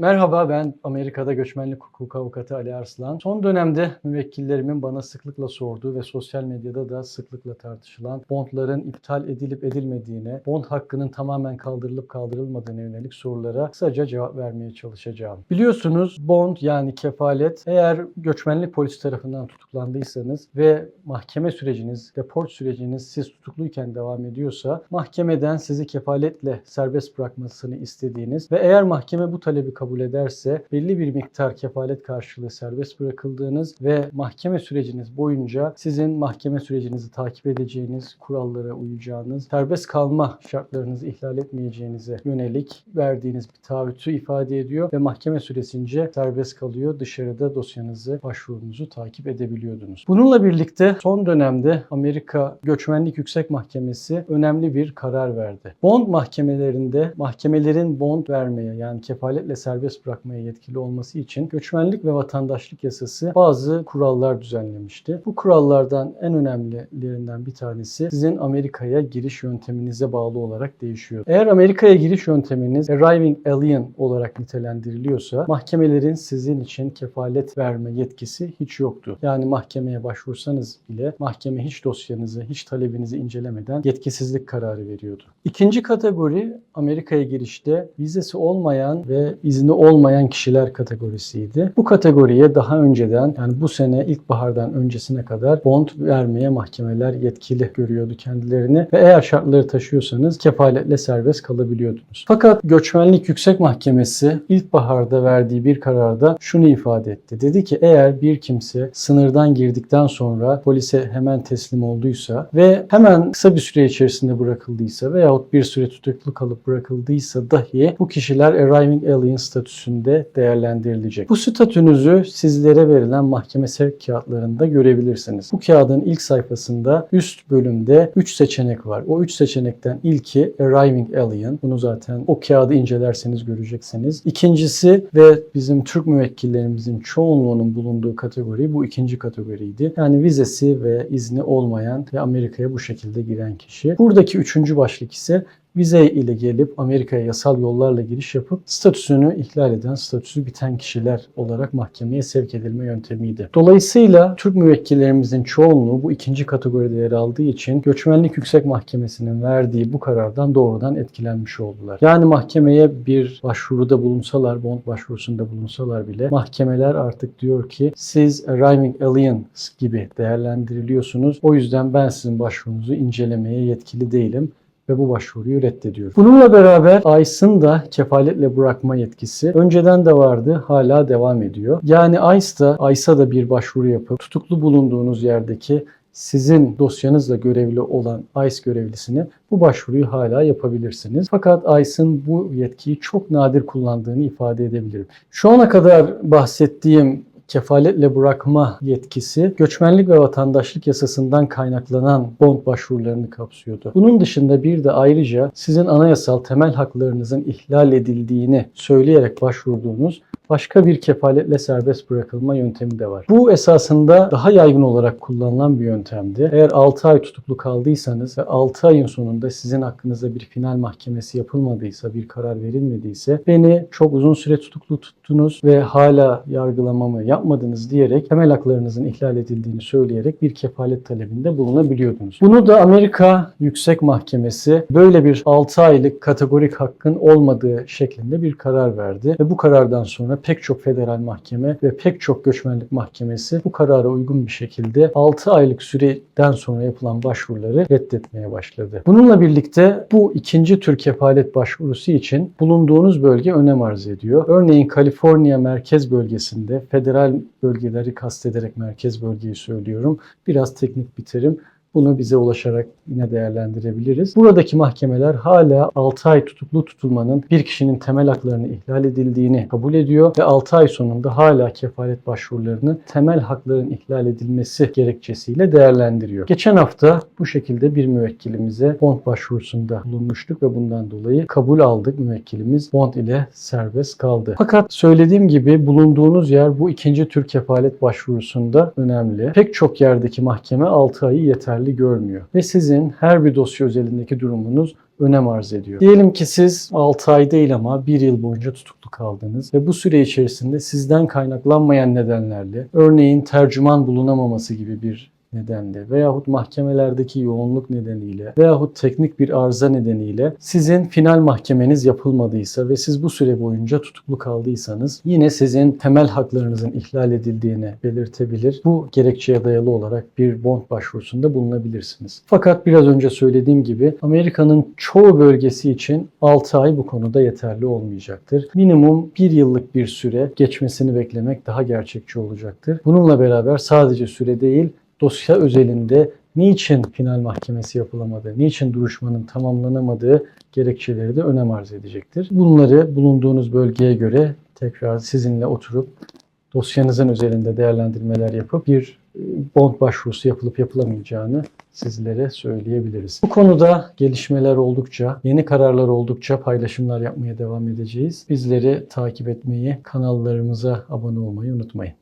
Merhaba ben Amerika'da göçmenlik hukuku avukatı Ali Arslan. Son dönemde müvekkillerimin bana sıklıkla sorduğu ve sosyal medyada da sıklıkla tartışılan bondların iptal edilip edilmediğine, bond hakkının tamamen kaldırılıp kaldırılmadığına yönelik sorulara kısaca cevap vermeye çalışacağım. Biliyorsunuz bond yani kefalet eğer göçmenlik polisi tarafından tutuklandıysanız ve mahkeme süreciniz, deport süreciniz siz tutukluyken devam ediyorsa mahkemeden sizi kefaletle serbest bırakmasını istediğiniz ve eğer mahkeme bu talebi kabul ederse belli bir miktar kefalet karşılığı serbest bırakıldığınız ve mahkeme süreciniz boyunca sizin mahkeme sürecinizi takip edeceğiniz, kurallara uyacağınız, serbest kalma şartlarınızı ihlal etmeyeceğinize yönelik verdiğiniz bir taahhütü ifade ediyor ve mahkeme süresince serbest kalıyor. Dışarıda dosyanızı, başvurunuzu takip edebiliyordunuz. Bununla birlikte son dönemde Amerika Göçmenlik Yüksek Mahkemesi önemli bir karar verdi. Bond mahkemelerinde mahkemelerin bond vermeye yani kefaletle serbest bırakmaya yetkili olması için göçmenlik ve vatandaşlık yasası bazı kurallar düzenlemişti. Bu kurallardan en önemlilerinden bir tanesi sizin Amerika'ya giriş yönteminize bağlı olarak değişiyor. Eğer Amerika'ya giriş yönteminiz arriving alien olarak nitelendiriliyorsa mahkemelerin sizin için kefalet verme yetkisi hiç yoktu. Yani mahkemeye başvursanız bile mahkeme hiç dosyanızı, hiç talebinizi incelemeden yetkisizlik kararı veriyordu. İkinci kategori Amerika'ya girişte vizesi olmayan ve izni olmayan kişiler kategorisiydi. Bu kategoriye daha önceden yani bu sene ilkbahardan öncesine kadar bond vermeye mahkemeler yetkili görüyordu kendilerini ve eğer şartları taşıyorsanız kefaletle serbest kalabiliyordunuz. Fakat Göçmenlik Yüksek Mahkemesi ilkbaharda verdiği bir kararda şunu ifade etti. Dedi ki eğer bir kimse sınırdan girdikten sonra polise hemen teslim olduysa ve hemen kısa bir süre içerisinde bırakıldıysa veyahut bir süre tutuklu kalıp bırakıldıysa dahi bu kişiler arriving alien statüsünde değerlendirilecek. Bu statünüzü sizlere verilen mahkeme sevk kağıtlarında görebilirsiniz. Bu kağıdın ilk sayfasında üst bölümde 3 seçenek var. O 3 seçenekten ilki arriving alien. Bunu zaten o kağıdı incelerseniz göreceksiniz. İkincisi ve bizim Türk müvekkillerimizin çoğunluğunun bulunduğu kategori bu ikinci kategoriydi. Yani vizesi ve izni olmayan ve Amerika'ya bu şekilde giren kişi. Buradaki üçüncü başlık ise vize ile gelip Amerika'ya yasal yollarla giriş yapıp statüsünü ihlal eden, statüsü biten kişiler olarak mahkemeye sevk edilme yöntemiydi. Dolayısıyla Türk müvekkillerimizin çoğunluğu bu ikinci kategoride yer aldığı için Göçmenlik Yüksek Mahkemesi'nin verdiği bu karardan doğrudan etkilenmiş oldular. Yani mahkemeye bir başvuruda bulunsalar, bond başvurusunda bulunsalar bile mahkemeler artık diyor ki siz arriving aliens gibi değerlendiriliyorsunuz. O yüzden ben sizin başvurunuzu incelemeye yetkili değilim ve bu başvuruyu reddediyor. Bununla beraber ICE'ın da kefaletle bırakma yetkisi önceden de vardı, hala devam ediyor. Yani ICE da ICE'a da bir başvuru yapıp tutuklu bulunduğunuz yerdeki sizin dosyanızla görevli olan ICE görevlisine bu başvuruyu hala yapabilirsiniz. Fakat ICE'ın bu yetkiyi çok nadir kullandığını ifade edebilirim. Şu ana kadar bahsettiğim kefaletle bırakma yetkisi göçmenlik ve vatandaşlık yasasından kaynaklanan bond başvurularını kapsıyordu. Bunun dışında bir de ayrıca sizin anayasal temel haklarınızın ihlal edildiğini söyleyerek başvurduğunuz başka bir kefaletle serbest bırakılma yöntemi de var. Bu esasında daha yaygın olarak kullanılan bir yöntemdi. Eğer 6 ay tutuklu kaldıysanız ve 6 ayın sonunda sizin hakkınızda bir final mahkemesi yapılmadıysa, bir karar verilmediyse beni çok uzun süre tutuklu tuttunuz ve hala yargılamamı yapmadınız diyerek temel haklarınızın ihlal edildiğini söyleyerek bir kefalet talebinde bulunabiliyordunuz. Bunu da Amerika Yüksek Mahkemesi böyle bir 6 aylık kategorik hakkın olmadığı şeklinde bir karar verdi ve bu karardan sonra pek çok federal mahkeme ve pek çok göçmenlik mahkemesi bu karara uygun bir şekilde 6 aylık süreden sonra yapılan başvuruları reddetmeye başladı. Bununla birlikte bu ikinci tür kefalet başvurusu için bulunduğunuz bölge önem arz ediyor. Örneğin Kaliforniya merkez bölgesinde federal bölgeleri kastederek merkez bölgeyi söylüyorum. Biraz teknik bir terim. Bunu bize ulaşarak yine değerlendirebiliriz. Buradaki mahkemeler hala 6 ay tutuklu tutulmanın bir kişinin temel haklarını ihlal edildiğini kabul ediyor ve 6 ay sonunda hala kefalet başvurularını temel hakların ihlal edilmesi gerekçesiyle değerlendiriyor. Geçen hafta bu şekilde bir müvekkilimize bond başvurusunda bulunmuştuk ve bundan dolayı kabul aldık. Müvekkilimiz bond ile serbest kaldı. Fakat söylediğim gibi bulunduğunuz yer bu ikinci tür kefalet başvurusunda önemli. Pek çok yerdeki mahkeme 6 ayı yeterli görmüyor ve sizin her bir dosya özelindeki durumunuz önem arz ediyor. Diyelim ki siz 6 ay değil ama 1 yıl boyunca tutuklu kaldınız ve bu süre içerisinde sizden kaynaklanmayan nedenlerle örneğin tercüman bulunamaması gibi bir nedenle veyahut mahkemelerdeki yoğunluk nedeniyle veyahut teknik bir arıza nedeniyle sizin final mahkemeniz yapılmadıysa ve siz bu süre boyunca tutuklu kaldıysanız yine sizin temel haklarınızın ihlal edildiğini belirtebilir. Bu gerekçeye dayalı olarak bir bond başvurusunda bulunabilirsiniz. Fakat biraz önce söylediğim gibi Amerika'nın çoğu bölgesi için 6 ay bu konuda yeterli olmayacaktır. Minimum 1 yıllık bir süre geçmesini beklemek daha gerçekçi olacaktır. Bununla beraber sadece süre değil dosya özelinde niçin final mahkemesi yapılamadığı, niçin duruşmanın tamamlanamadığı gerekçeleri de önem arz edecektir. Bunları bulunduğunuz bölgeye göre tekrar sizinle oturup dosyanızın üzerinde değerlendirmeler yapıp bir e, bond başvurusu yapılıp yapılamayacağını sizlere söyleyebiliriz. Bu konuda gelişmeler oldukça, yeni kararlar oldukça paylaşımlar yapmaya devam edeceğiz. Bizleri takip etmeyi, kanallarımıza abone olmayı unutmayın.